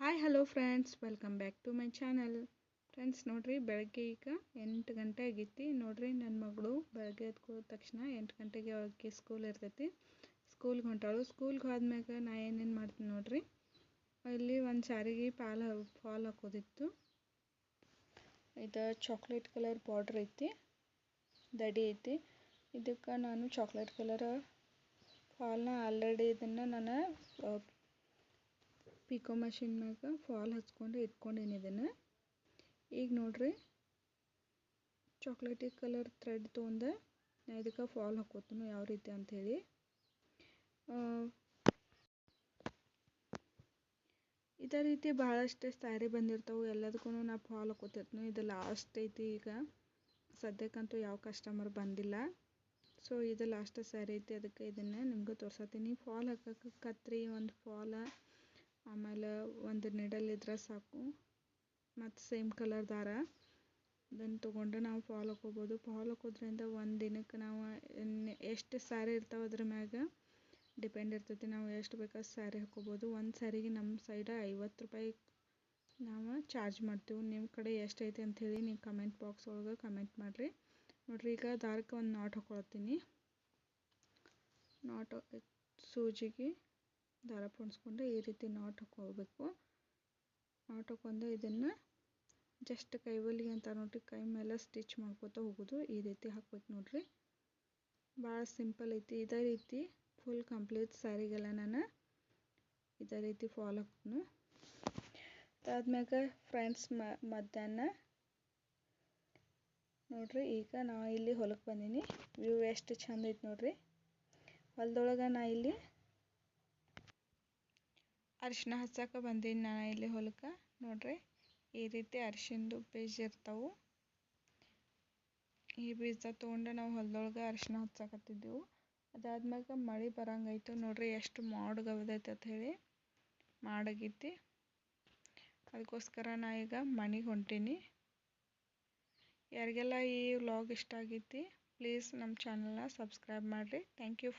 Hi hello friends welcome back to my channel friends ನೋಡ್ರಿ, ಬೆಳಗ್ಗೆ ಈಗ ಎಂಟು ಗಂಟೆ ಆಗೈತಿ ನೋಡ್ರಿ ನನ್ನ ಮಗಳು ಬೆಳಗ್ಗೆ ಎದ್ದ ತಕ್ಷಣ ಎಂಟು ಗಂಟೆಗೆ ಅವಳಿಗೆ ಸ್ಕೂಲ್ ಇರ್ತೈತಿ. ಸ್ಕೂಲ್ಗೆ ಹೊಂಟಾಳು. ಸ್ಕೂಲ್ಗೆ ಹೋದ್ಮ್ಯಾಗ ನಾ ಏನೇನು ಮಾಡ್ತೀನಿ ನೋಡ್ರಿ? ಇಲ್ಲಿ ಒಂದು ಸ್ಯಾರಿಗೆ ಪಾಲ್ ಫಾಲ್ ಹಾಕೋದಿತ್ತು. ಇದು ಚಾಕ್ಲೇಟ್ ಕಲರ್ ಬಾರ್ಡ್ರ್ ಐತಿ. ದಡಿ ಐತಿ. ಇದಕ್ಕೆ ನಾನು ಚಾಕ್ಲೇಟ್ ಕಲರ್ ಫಾಲ್ನ ಆಲ್ರೆಡಿ ಇದನ್ನು ನಾನು ಪಿಕೋ ಮಷಿನ್ ಮ್ಯಾಗ ಫಾಲ್ ಹಚ್ಕೊಂಡು ಇಟ್ಕೊಂಡೀನಿ ಇದನ್ನು ಈಗ ನೋಡ್ರಿ ಚಾಕ್ಲೇಟಿ ಕಲರ್ ಥ್ರೆಡ್ ತೊಗೊಂಡು ನಾ ಇದಕ್ಕೆ ಫಾಲ್ ಹಾಕೋತೀನಿ ಯಾವ ರೀತಿ ಅಂಥೇಳಿ ಇದೇ ರೀತಿ ಭಾಳಷ್ಟು ಸ್ಯಾರಿ ಬಂದಿರ್ತಾವೆ ಎಲ್ಲದಕ್ಕೂ ನಾ ಫಾಲ್ ಹಾಕೋತಿರ್ತೀನಿ. ಇದು ಲಾಸ್ಟ್ ಐತಿ ಈಗ, ಸದ್ಯಕ್ಕಂತೂ ಯಾವ ಕಸ್ಟಮರ್ ಬಂದಿಲ್ಲ. ಸೊ ಇದು ಲಾಸ್ಟ್ ಸ್ಯಾರಿ ಐತಿ, ಅದಕ್ಕೆ ಇದನ್ನು ನಿಮ್ಗೆ ತೋರ್ಸತ್ತೀನಿ ಫಾಲ್ ಹಾಕಕ್ಕೆ ಕತ್ರಿ, ಒಂದು ಫಾಲ ಆಮೇಲೆ ಒಂದು ನಿಡಲ್ ಇದ್ರೆ ಸಾಕು. ಮತ್ತು ಸೇಮ್ ಕಲರ್ ದಾರ. ಅದನ್ನು ತೊಗೊಂಡು ನಾವು ಫಾಲ್ ಹಾಕೋಬೋದು ಫಾಲ್ ಹಾಕೋದ್ರಿಂದ ಒಂದು ದಿನಕ್ಕೆ ನಾವು ಎಷ್ಟು ಸ್ಯಾರಿ ಇರ್ತಾವೆ ಅದ್ರ ಮ್ಯಾಗ ಡಿಪೆಂಡ್ ಇರ್ತೈತಿ ನಾವು ಎಷ್ಟು ಬೇಕಾದ ಸ್ಯಾರಿ ಹಾಕೋಬೋದು ಒಂದು ಸ್ಯಾರಿಗೆ ನಮ್ಮ ಸೈಡ ಐವತ್ತು ರೂಪಾಯಿ ನಾವು ಚಾರ್ಜ್ ಮಾಡ್ತೀವಿ. ನಿಮ್ಮ ಕಡೆ ಎಷ್ಟೈತಿ ಅಂಥೇಳಿ ನೀವು ಕಮೆಂಟ್ ಬಾಕ್ಸ್ ಒಳಗೆ ಕಮೆಂಟ್ ಮಾಡಿರಿ. ನೋಡ್ರಿ, ಈಗ ದಾರಕ್ಕೆ ಒಂದು ನಾಟ್ ಹಾಕೊಳತ್ತೀನಿ. ನಾಟ್ ಸೂಜಿಗೆ ದಾರ ಪೋಣಿಸ್ಕೊಂಡು ಈ ರೀತಿ ನಾಟ್ ಹಾಕೋಬೇಕು ನಾಟ್ ಹಾಕೊಂಡು ಇದನ್ನು ಜಸ್ಟ್ ಕೈವಲ್ಲಿಗೆ ಅಂತ ನೋಡಿ ಕೈ ಮೇಲೆ ಸ್ಟಿಚ್ ಮಾಡ್ಕೋತಾ ಹೋಗೋದು. ಈ ರೀತಿ ಹಾಕ್ಬೇಕು ನೋಡಿರಿ. ಭಾಳ ಸಿಂಪಲ್ ಐತಿ. ಇದೇ ರೀತಿ ಫುಲ್ ಕಂಪ್ಲೀಟ್ ಸ್ಯಾರಿಗೆಲ್ಲ ನಾನು ಇದೇ ರೀತಿ ಫಾಲ್ ಹಾಕ್ತೀನಿ. ಅದಾದ್ಮ್ಯಾಗ ಫ್ರೆಂಡ್ಸ್ ಮಧ್ಯಾಹ್ನ ನೋಡ್ರಿ, ಈಗ ನಾ ಇಲ್ಲಿ ಹೊಲಕ್ಕೆ ಬಂದೀನಿ. ವ್ಯೂ ಎಷ್ಟು ಚಂದ ಐತೆ ನೋಡ್ರಿ. ಹೊಲದೊಳಗೆ ನಾ ಇಲ್ಲಿ ಅರಿಶಿನ ಹಚ್ಚಕ್ಕೆ ಬಂದೀನಿ ನಾನು ಇಲ್ಲಿ ಹೊಲಕ್ಕೆ. ನೋಡ್ರಿ, ಈ ರೀತಿ ಅರಿಶಿಂದು ಬೀಜ ಇರ್ತಾವು. ಈ ಬೀಜ ತೊಗೊಂಡು ನಾವು ಹೊಲದೊಳಗೆ ಅರಿಶಿನ ಹಚ್ಚಾಕತ್ತಿದ್ದೆವು. ಅದಾದ್ಮ್ಯಾಗ ಮಳೆ ಬರಂಗಾಯ್ತು ನೋಡ್ರಿ, ಎಷ್ಟು ಮಾಡಗವದೈತೆ ಅಂತ ಹೇಳಿ ಮಾಡಾಗೈತಿ. ಅದಕ್ಕೋಸ್ಕರ ನಾ ಈಗ ಮನೆಗೆ ಹೊಂಟೀನಿ. ಯಾರಿಗೆಲ್ಲ ಈ ವ್ಲಾಗ್ ಇಷ್ಟ ಆಗೈತಿ, ಪ್ಲೀಸ್ ನಮ್ಮ ಚಾನಲ್ನ ಸಬ್ಸ್ಕ್ರೈಬ್ ಮಾಡಿರಿ. Thank you.